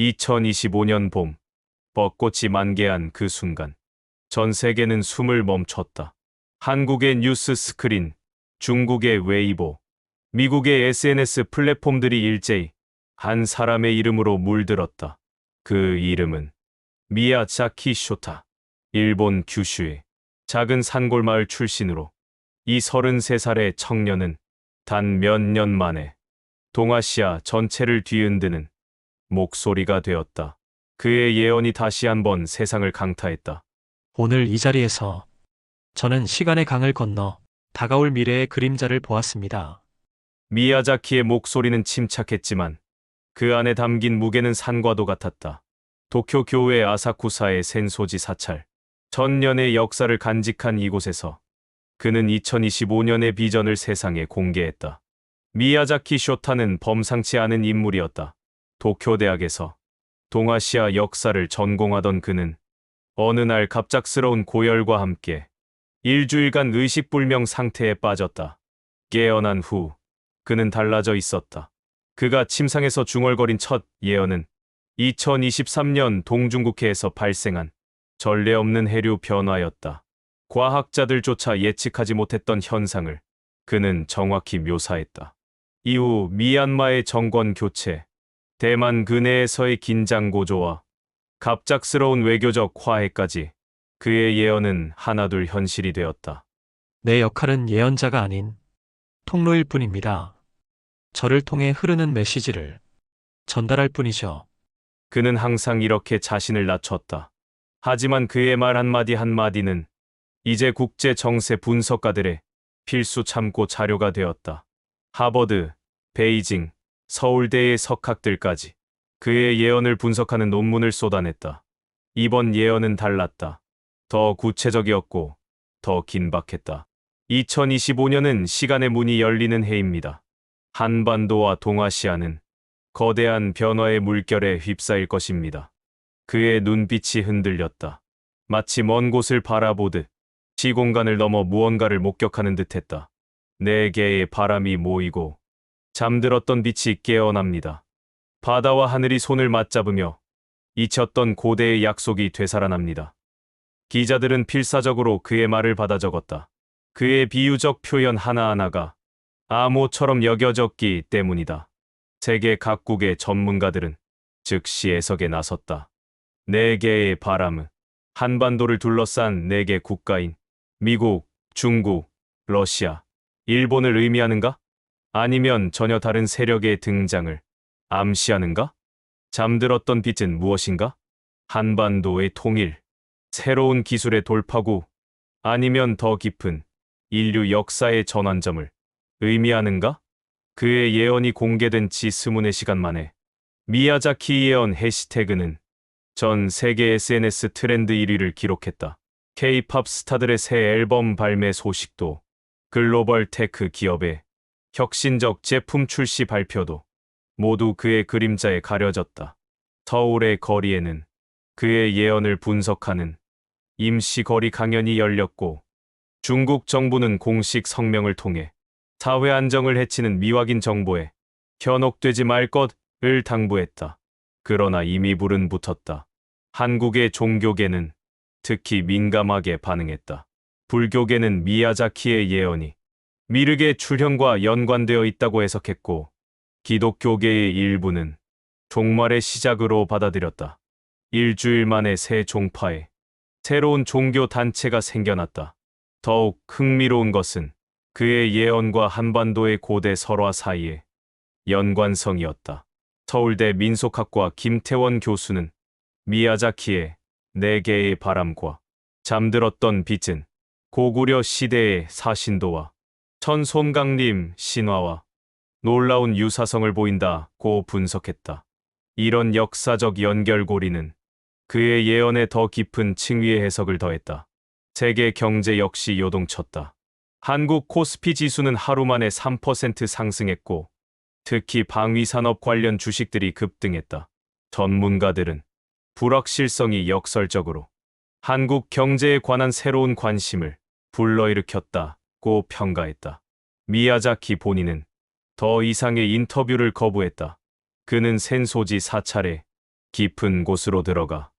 2025년 봄, 벚꽃이 만개한 그 순간, 전 세계는 숨을 멈췄다. 한국의 뉴스 스크린, 중국의 웨이보, 미국의 SNS 플랫폼들이 일제히 한 사람의 이름으로 물들었다. 그 이름은 미야자키 쇼타. 일본 규슈의 작은 산골마을 출신으로 이 33살의 청년은 단 몇 년 만에 동아시아 전체를 뒤흔드는 목소리가 되었다. 그의 예언이 다시 한번 세상을 강타했다. 오늘 이 자리에서 저는 시간의 강을 건너 다가올 미래의 그림자를 보았습니다. 미야자키의 목소리는 침착했지만 그 안에 담긴 무게는 산과도 같았다. 도쿄 교회 아사쿠사의 센소지 사찰, 천년의 역사를 간직한 이곳에서 그는 2025년의 비전을 세상에 공개했다. 미야자키 쇼타는 범상치 않은 인물이었다. 도쿄 대학에서 동아시아 역사를 전공하던 그는 어느 날 갑작스러운 고열과 함께 일주일간 의식불명 상태에 빠졌다. 깨어난 후 그는 달라져 있었다. 그가 침상에서 중얼거린 첫 예언은 2023년 동중국해에서 발생한 전례 없는 해류 변화였다. 과학자들조차 예측하지 못했던 현상을 그는 정확히 묘사했다. 이후 미얀마의 정권 교체, 대만 근해에서의 긴장 고조와 갑작스러운 외교적 화해까지 그의 예언은 하나둘 현실이 되었다. 내 역할은 예언자가 아닌 통로일 뿐입니다. 저를 통해 흐르는 메시지를 전달할 뿐이죠. 그는 항상 이렇게 자신을 낮췄다. 하지만 그의 말 한마디 한마디는 이제 국제 정세 분석가들의 필수 참고 자료가 되었다. 하버드, 베이징, 서울대의 석학들까지 그의 예언을 분석하는 논문을 쏟아냈다. 이번 예언은 달랐다. 더 구체적이었고 더 긴박했다. 2025년은 시간의 문이 열리는 해입니다. 한반도와 동아시아는 거대한 변화의 물결에 휩싸일 것입니다. 그의 눈빛이 흔들렸다. 마치 먼 곳을 바라보듯 시공간을 넘어 무언가를 목격하는 듯했다. 네 개의 바람이 모이고 잠들었던 빛이 깨어납니다. 바다와 하늘이 손을 맞잡으며 잊혔던 고대의 약속이 되살아납니다. 기자들은 필사적으로 그의 말을 받아 적었다. 그의 비유적 표현 하나하나가 암호처럼 여겨졌기 때문이다. 세계 각국의 전문가들은 즉시 해석에 나섰다. 네 개의 바람은 한반도를 둘러싼 네 개 국가인 미국, 중국, 러시아, 일본을 의미하는가? 아니면 전혀 다른 세력의 등장을 암시하는가? 잠들었던 빛은 무엇인가? 한반도의 통일, 새로운 기술의 돌파구, 아니면 더 깊은 인류 역사의 전환점을 의미하는가? 그의 예언이 공개된 지 스문의 시간 만에 미야자키 예언 해시태그는 전 세계 SNS 트렌드 1위를 기록했다. K-팝 스타들의 새 앨범 발매 소식도 글로벌 테크 기업의 혁신적 제품 출시 발표도 모두 그의 그림자에 가려졌다. 서울의 거리에는 그의 예언을 분석하는 임시 거리 강연이 열렸고 중국 정부는 공식 성명을 통해 사회 안정을 해치는 미확인 정보에 현혹되지 말 것을 당부했다. 그러나 이미 불은 붙었다. 한국의 종교계는 특히 민감하게 반응했다. 불교계는 미야자키의 예언이 미륵의 출현과 연관되어 있다고 해석했고 기독교계의 일부는 종말의 시작으로 받아들였다. 일주일 만에 새 종파에 새로운 종교 단체가 생겨났다. 더욱 흥미로운 것은 그의 예언과 한반도의 고대 설화 사이의 연관성이었다. 서울대 민속학과 김태원 교수는 미야자키의 네 개의 바람과 잠들었던 빛은 고구려 시대의 사신도와 천손강림 신화와 놀라운 유사성을 보인다고 분석했다. 이런 역사적 연결고리는 그의 예언에 더 깊은 층위의 해석을 더했다. 세계 경제 역시 요동쳤다. 한국 코스피 지수는 하루 만에 3% 상승했고 특히 방위산업 관련 주식들이 급등했다. 전문가들은 불확실성이 역설적으로 한국 경제에 관한 새로운 관심을 불러일으켰다 고 평가했다. 미야자키 본인은 더 이상의 인터뷰를 거부했다. 그는 센소지 사찰에 깊은 곳으로 들어가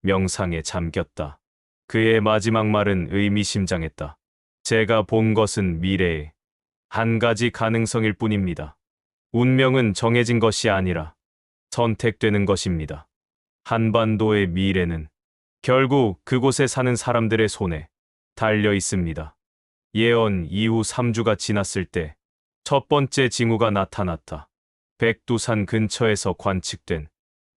명상에 잠겼다. 그의 마지막 말은 의미심장했다. 제가 본 것은 미래의 한 가지 가능성일 뿐입니다. 운명은 정해진 것이 아니라 선택되는 것입니다. 한반도의 미래는 결국 그곳에 사는 사람들의 손에 달려 있습니다. 예언 이후 3주가 지났을 때 첫 번째 징후가 나타났다. 백두산 근처에서 관측된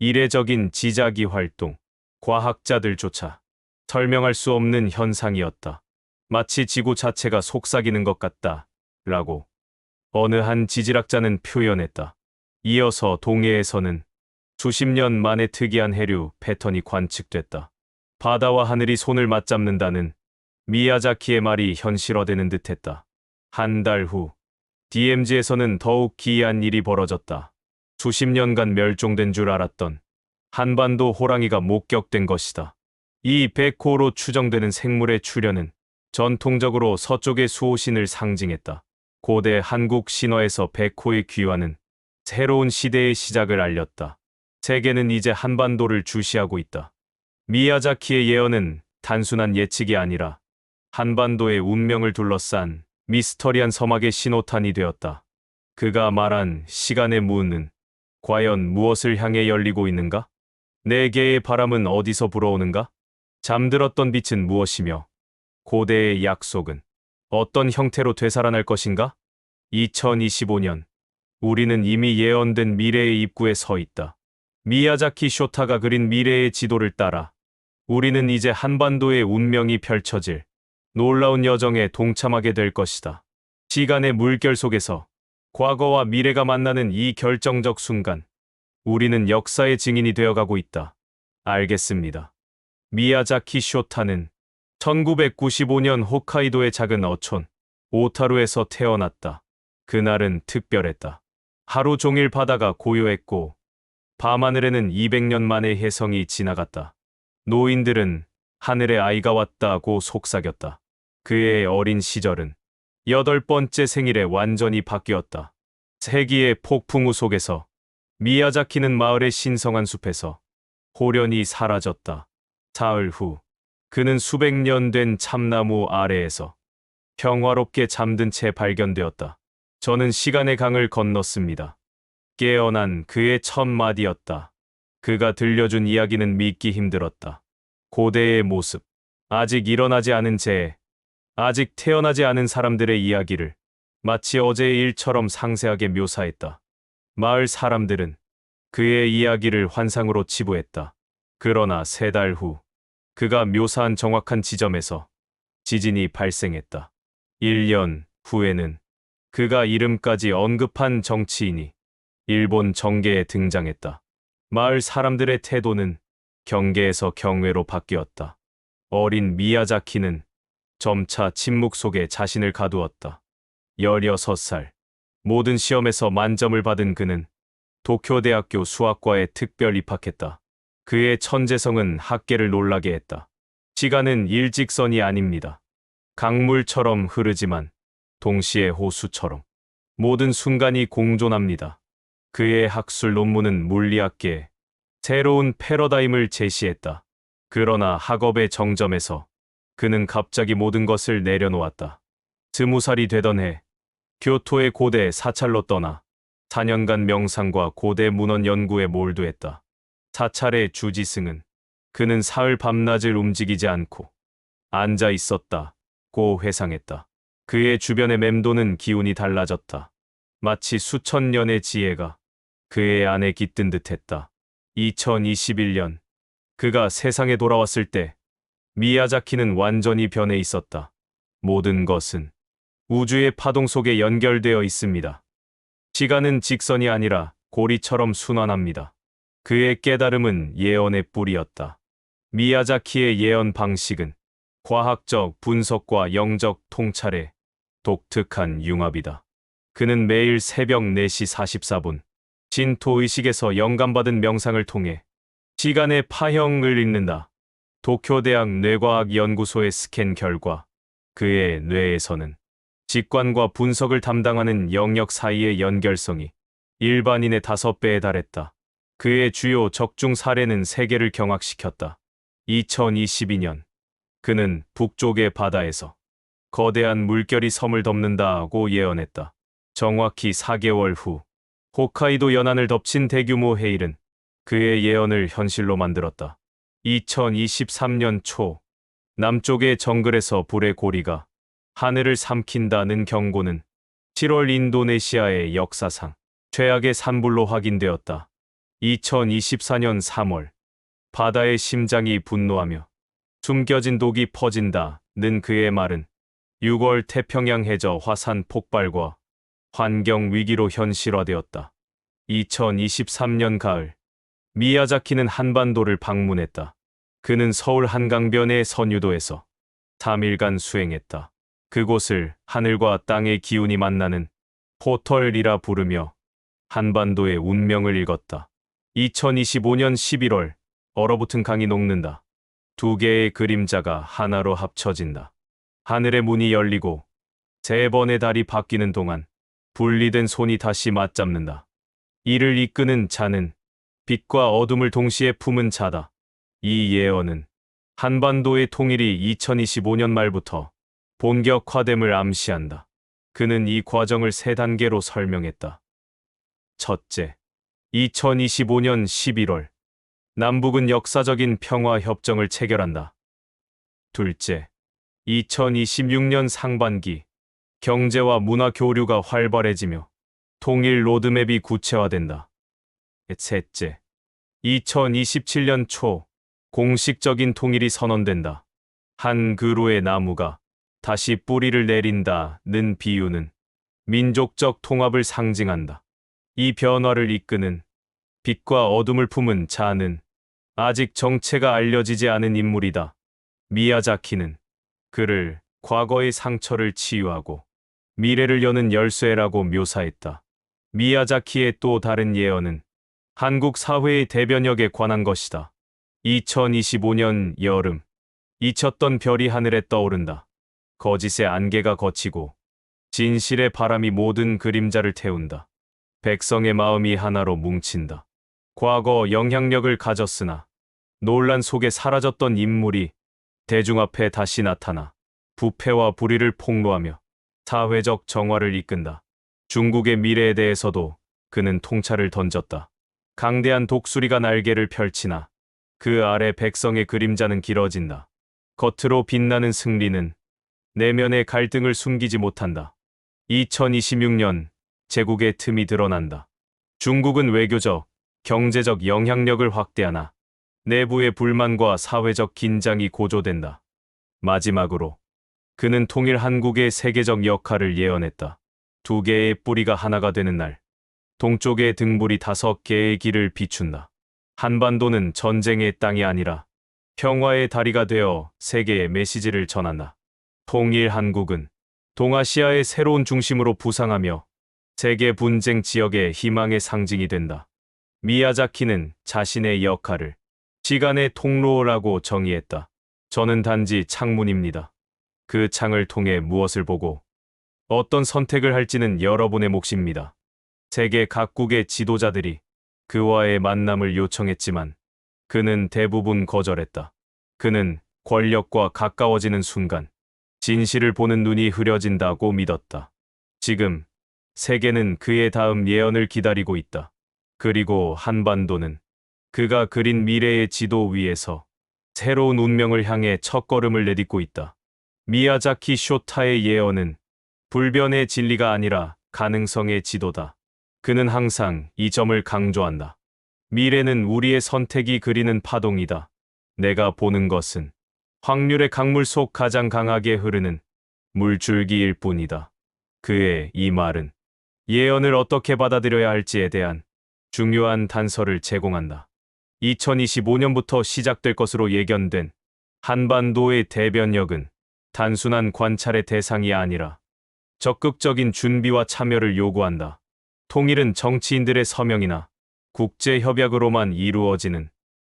이례적인 지자기 활동, 과학자들조차 설명할 수 없는 현상이었다. 마치 지구 자체가 속삭이는 것 같다. 라고 어느 한 지질학자는 표현했다. 이어서 동해에서는 수십 년 만에 특이한 해류 패턴이 관측됐다. 바다와 하늘이 손을 맞잡는다는 미야자키의 말이 현실화되는 듯했다. 한 달 후, DMZ에서는 더욱 기이한 일이 벌어졌다. 수십 년간 멸종된 줄 알았던 한반도 호랑이가 목격된 것이다. 이 백호로 추정되는 생물의 출현은 전통적으로 서쪽의 수호신을 상징했다. 고대 한국 신화에서 백호의 귀환은 새로운 시대의 시작을 알렸다. 세계는 이제 한반도를 주시하고 있다. 미야자키의 예언은 단순한 예측이 아니라 한반도의 운명을 둘러싼 미스터리한 서막의 신호탄이 되었다. 그가 말한 시간의 문은 과연 무엇을 향해 열리고 있는가? 네 개의 바람은 어디서 불어오는가? 잠들었던 빛은 무엇이며 고대의 약속은 어떤 형태로 되살아날 것인가? 2025년 우리는 이미 예언된 미래의 입구에 서 있다. 미야자키 쇼타가 그린 미래의 지도를 따라 우리는 이제 한반도의 운명이 펼쳐질 놀라운 여정에 동참하게 될 것이다. 시간의 물결 속에서 과거와 미래가 만나는 이 결정적 순간, 우리는 역사의 증인이 되어가고 있다. 알겠습니다. 미야자키 쇼타는 1995년 홋카이도의 작은 어촌, 오타루에서 태어났다. 그날은 특별했다. 하루 종일 바다가 고요했고, 밤하늘에는 200년 만의 혜성이 지나갔다. 노인들은 하늘에 아이가 왔다고 속삭였다. 그의 어린 시절은 여덟 번째 생일에 완전히 바뀌었다. 세기의 폭풍우 속에서 미야자키는 마을의 신성한 숲에서 호련히 사라졌다. 사흘 후 그는 수백 년 된 참나무 아래에서 평화롭게 잠든 채 발견되었다. 저는 시간의 강을 건넜습니다. 깨어난 그의 첫 마디였다. 그가 들려준 이야기는 믿기 힘들었다. 고대의 모습, 아직 일어나지 않은 재해, 아직 태어나지 않은 사람들의 이야기를 마치 어제의 일처럼 상세하게 묘사했다. 마을 사람들은 그의 이야기를 환상으로 치부했다. 그러나 세 달 후, 그가 묘사한 정확한 지점에서 지진이 발생했다. 1년 후에는 그가 이름까지 언급한 정치인이 일본 정계에 등장했다. 마을 사람들의 태도는 경계에서 경외로 바뀌었다. 어린 미야자키는 점차 침묵 속에 자신을 가두었다. 16살. 모든 시험에서 만점을 받은 그는 도쿄대학교 수학과에 특별 입학했다. 그의 천재성은 학계를 놀라게 했다. 시간은 일직선이 아닙니다. 강물처럼 흐르지만 동시에 호수처럼 모든 순간이 공존합니다. 그의 학술 논문은 물리학계에 새로운 패러다임을 제시했다. 그러나 학업의 정점에서 그는 갑자기 모든 것을 내려놓았다. 스무 살이 되던 해 교토의 고대 사찰로 떠나 4년간 명상과 고대 문헌 연구에 몰두했다. 사찰의 주지승은 그는 사흘 밤낮을 움직이지 않고 앉아 있었다 고 회상했다. 그의 주변의 맴도는 기운이 달라졌다. 마치 수천 년의 지혜가 그의 안에 깃든 듯했다. 2021년 그가 세상에 돌아왔을 때 미야자키는 완전히 변해 있었다. 모든 것은 우주의 파동 속에 연결되어 있습니다. 시간은 직선이 아니라 고리처럼 순환합니다. 그의 깨달음은 예언의 뿌리였다. 미야자키의 예언 방식은 과학적 분석과 영적 통찰의 독특한 융합이다. 그는 매일 새벽 4시 44분 진토 의식에서 영감받은 명상을 통해 시간의 파형을 읽는다. 도쿄대학 뇌과학 연구소의 스캔 결과 그의 뇌에서는 직관과 분석을 담당하는 영역 사이의 연결성이 일반인의 다섯 배에 달했다. 그의 주요 적중 사례는 세계를 경악시켰다. 2022년 그는 북쪽의 바다에서 거대한 물결이 섬을 덮는다고 예언했다. 정확히 4개월 후 홋카이도 연안을 덮친 대규모 해일은 그의 예언을 현실로 만들었다. 2023년 초 남쪽의 정글에서 불의 고리가 하늘을 삼킨다는 경고는 7월 인도네시아의 역사상 최악의 산불로 확인되었다. 2024년 3월 바다의 심장이 분노하며 숨겨진 독이 퍼진다는 그의 말은 6월 태평양 해저 화산 폭발과 환경 위기로 현실화되었다. 2023년 가을 미야자키는 한반도를 방문했다. 그는 서울 한강변의 선유도에서 3일간 수행했다. 그곳을 하늘과 땅의 기운이 만나는 포털이라 부르며 한반도의 운명을 읽었다. 2025년 11월 얼어붙은 강이 녹는다. 두 개의 그림자가 하나로 합쳐진다. 하늘의 문이 열리고 세 번의 달이 바뀌는 동안 분리된 손이 다시 맞잡는다. 이를 이끄는 자는 빛과 어둠을 동시에 품은 자다. 이 예언은 한반도의 통일이 2025년 말부터 본격화됨을 암시한다. 그는 이 과정을 세 단계로 설명했다. 첫째, 2025년 11월 남북은 역사적인 평화 협정을 체결한다. 둘째, 2026년 상반기 경제와 문화 교류가 활발해지며 통일 로드맵이 구체화된다. 셋째, 2027년 초 공식적인 통일이 선언된다. 한 그루의 나무가 다시 뿌리를 내린다는 비유는 민족적 통합을 상징한다. 이 변화를 이끄는 빛과 어둠을 품은 자는 아직 정체가 알려지지 않은 인물이다. 미야자키는 그를 과거의 상처를 치유하고 미래를 여는 열쇠라고 묘사했다. 미야자키의 또 다른 예언은 한국 사회의 대변역에 관한 것이다. 2025년 여름 잊혔던 별이 하늘에 떠오른다. 거짓의 안개가 걷히고 진실의 바람이 모든 그림자를 태운다. 백성의 마음이 하나로 뭉친다. 과거 영향력을 가졌으나 논란 속에 사라졌던 인물이 대중 앞에 다시 나타나 부패와 불의를 폭로하며 사회적 정화를 이끈다. 중국의 미래에 대해서도 그는 통찰을 던졌다. 강대한 독수리가 날개를 펼치나 그 아래 백성의 그림자는 길어진다. 겉으로 빛나는 승리는 내면의 갈등을 숨기지 못한다. 2026년 제국의 틈이 드러난다. 중국은 외교적, 경제적 영향력을 확대하나 내부의 불만과 사회적 긴장이 고조된다. 마지막으로 그는 통일 한국의 세계적 역할을 예언했다. 두 개의 뿌리가 하나가 되는 날, 동쪽의 등불이 다섯 개의 길을 비춘다. 한반도는 전쟁의 땅이 아니라 평화의 다리가 되어 세계의 메시지를 전한다. 통일 한국은 동아시아의 새로운 중심으로 부상하며 세계 분쟁 지역의 희망의 상징이 된다. 미야자키는 자신의 역할을 시간의 통로라고 정의했다. 저는 단지 창문입니다. 그 창을 통해 무엇을 보고 어떤 선택을 할지는 여러분의 몫입니다. 세계 각국의 지도자들이 그와의 만남을 요청했지만 그는 대부분 거절했다. 그는 권력과 가까워지는 순간 진실을 보는 눈이 흐려진다고 믿었다. 지금 세계는 그의 다음 예언을 기다리고 있다. 그리고 한반도는 그가 그린 미래의 지도 위에서 새로운 운명을 향해 첫걸음을 내딛고 있다. 미야자키 쇼타의 예언은 불변의 진리가 아니라 가능성의 지도다. 그는 항상 이 점을 강조한다. 미래는 우리의 선택이 그리는 파동이다. 내가 보는 것은 확률의 강물 속 가장 강하게 흐르는 물줄기일 뿐이다. 그의 이 말은 예언을 어떻게 받아들여야 할지에 대한 중요한 단서를 제공한다. 2025년부터 시작될 것으로 예견된 한반도의 대변력은 단순한 관찰의 대상이 아니라 적극적인 준비와 참여를 요구한다. 통일은 정치인들의 서명이나 국제 협약으로만 이루어지는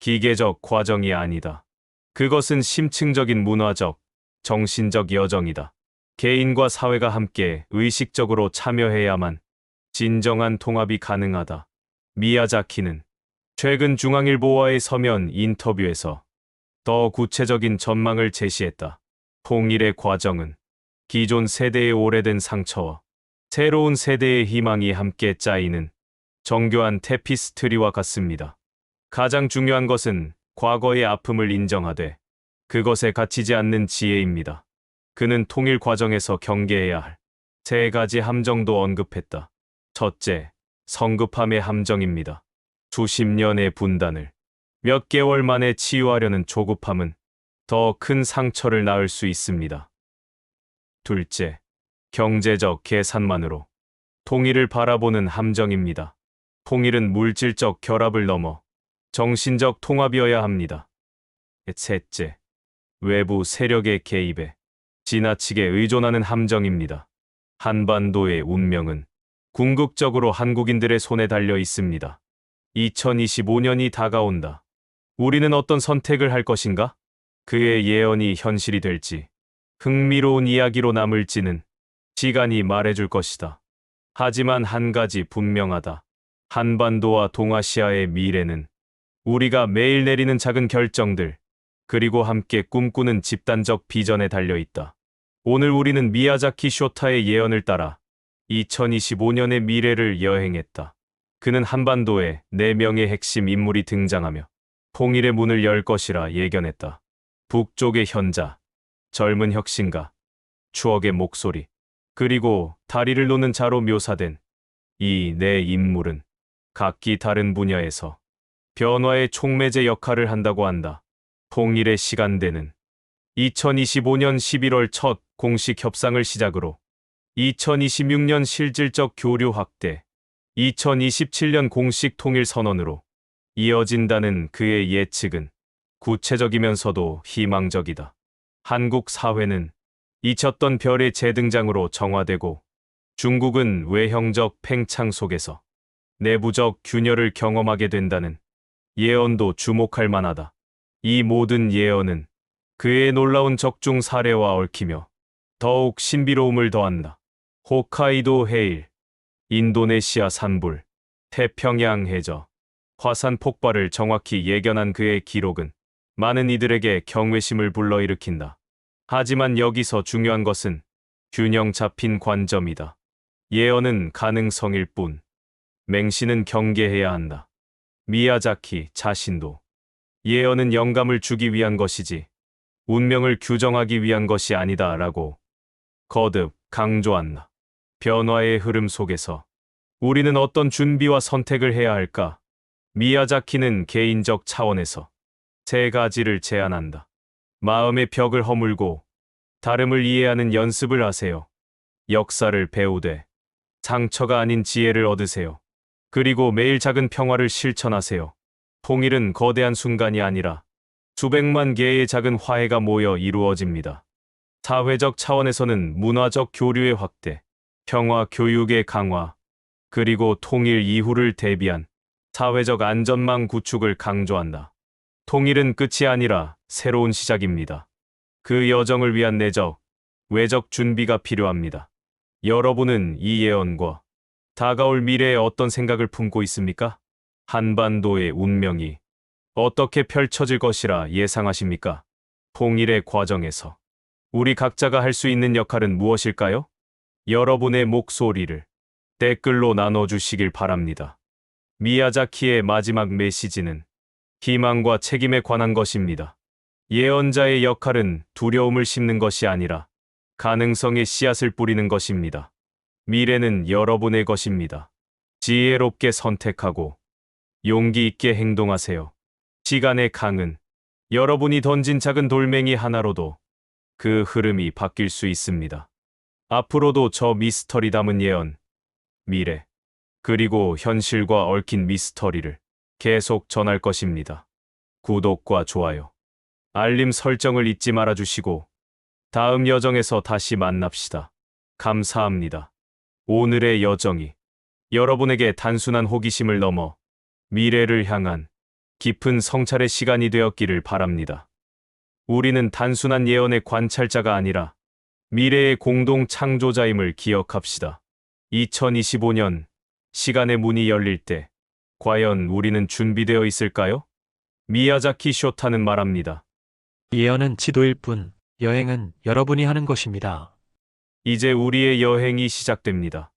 기계적 과정이 아니다. 그것은 심층적인 문화적, 정신적 여정이다. 개인과 사회가 함께 의식적으로 참여해야만 진정한 통합이 가능하다. 미야자키는 최근 중앙일보와의 서면 인터뷰에서 더 구체적인 전망을 제시했다. 통일의 과정은 기존 세대의 오래된 상처와 새로운 세대의 희망이 함께 짜이는 정교한 테피스트리와 같습니다. 가장 중요한 것은 과거의 아픔을 인정하되 그것에 갇히지 않는 지혜입니다. 그는 통일 과정에서 경계해야 할 세 가지 함정도 언급했다. 첫째, 성급함의 함정입니다. 수십 년의 분단을 몇 개월 만에 치유하려는 조급함은 더 큰 상처를 낳을 수 있습니다. 둘째, 경제적 계산만으로 통일을 바라보는 함정입니다. 통일은 물질적 결합을 넘어 정신적 통합이어야 합니다. 셋째, 외부 세력의 개입에 지나치게 의존하는 함정입니다. 한반도의 운명은 궁극적으로 한국인들의 손에 달려 있습니다. 2025년이 다가온다. 우리는 어떤 선택을 할 것인가? 그의 예언이 현실이 될지, 흥미로운 이야기로 남을지는 시간이 말해줄 것이다. 하지만 한 가지 분명하다. 한반도와 동아시아의 미래는 우리가 매일 내리는 작은 결정들, 그리고 함께 꿈꾸는 집단적 비전에 달려 있다. 오늘 우리는 미야자키 쇼타의 예언을 따라 2025년의 미래를 여행했다. 그는 한반도에 4명의 핵심 인물이 등장하며 통일의 문을 열 것이라 예견했다. 북쪽의 현자, 젊은 혁신가, 추억의 목소리, 그리고 다리를 놓는 자로 묘사된 이네 인물은 각기 다른 분야에서 변화의 촉매제 역할을 한다고 한다. 통일의 시간대는 2025년 11월 첫 공식 협상을 시작으로 2026년 실질적 교류 확대, 2027년 공식 통일 선언으로 이어진다는 그의 예측은 구체적이면서도 희망적이다. 한국 사회는 잊혔던 별의 재등장으로 정화되고 중국은 외형적 팽창 속에서 내부적 균열을 경험하게 된다는 예언도 주목할 만하다. 이 모든 예언은 그의 놀라운 적중 사례와 얽히며 더욱 신비로움을 더한다. 홋카이도 해일, 인도네시아 산불, 태평양 해저, 화산 폭발을 정확히 예견한 그의 기록은 많은 이들에게 경외심을 불러일으킨다. 하지만 여기서 중요한 것은 균형 잡힌 관점이다. 예언은 가능성일 뿐, 맹신은 경계해야 한다. 미야자키 자신도 예언은 영감을 주기 위한 것이지 운명을 규정하기 위한 것이 아니다 라고 거듭 강조한다. 변화의 흐름 속에서 우리는 어떤 준비와 선택을 해야 할까? 미야자키는 개인적 차원에서 세 가지를 제안한다. 마음의 벽을 허물고 다름을 이해하는 연습을 하세요. 역사를 배우되 상처가 아닌 지혜를 얻으세요. 그리고 매일 작은 평화를 실천하세요. 통일은 거대한 순간이 아니라 수백만 개의 작은 화해가 모여 이루어집니다. 사회적 차원에서는 문화적 교류의 확대, 평화 교육의 강화, 그리고 통일 이후를 대비한 사회적 안전망 구축을 강조한다. 통일은 끝이 아니라 새로운 시작입니다. 그 여정을 위한 내적, 외적 준비가 필요합니다. 여러분은 이 예언과 다가올 미래에 어떤 생각을 품고 있습니까? 한반도의 운명이 어떻게 펼쳐질 것이라 예상하십니까? 통일의 과정에서 우리 각자가 할 수 있는 역할은 무엇일까요? 여러분의 목소리를 댓글로 나눠주시길 바랍니다. 미야자키의 마지막 메시지는 희망과 책임에 관한 것입니다. 예언자의 역할은 두려움을 심는 것이 아니라 가능성의 씨앗을 뿌리는 것입니다. 미래는 여러분의 것입니다. 지혜롭게 선택하고 용기 있게 행동하세요. 시간의 강은 여러분이 던진 작은 돌멩이 하나로도 그 흐름이 바뀔 수 있습니다. 앞으로도 저 미스터리 담은 예언, 미래, 그리고 현실과 얽힌 미스터리를 계속 전할 것입니다. 구독과 좋아요, 알림 설정을 잊지 말아 주시고 다음 여정에서 다시 만납시다. 감사합니다. 오늘의 여정이 여러분에게 단순한 호기심을 넘어 미래를 향한 깊은 성찰의 시간이 되었기를 바랍니다. 우리는 단순한 예언의 관찰자가 아니라 미래의 공동 창조자임을 기억합시다. 2025년 시간의 문이 열릴 때 과연 우리는 준비되어 있을까요? 미야자키 쇼타는 말합니다. 예언은 지도일 뿐, 여행은 여러분이 하는 것입니다. 이제 우리의 여행이 시작됩니다.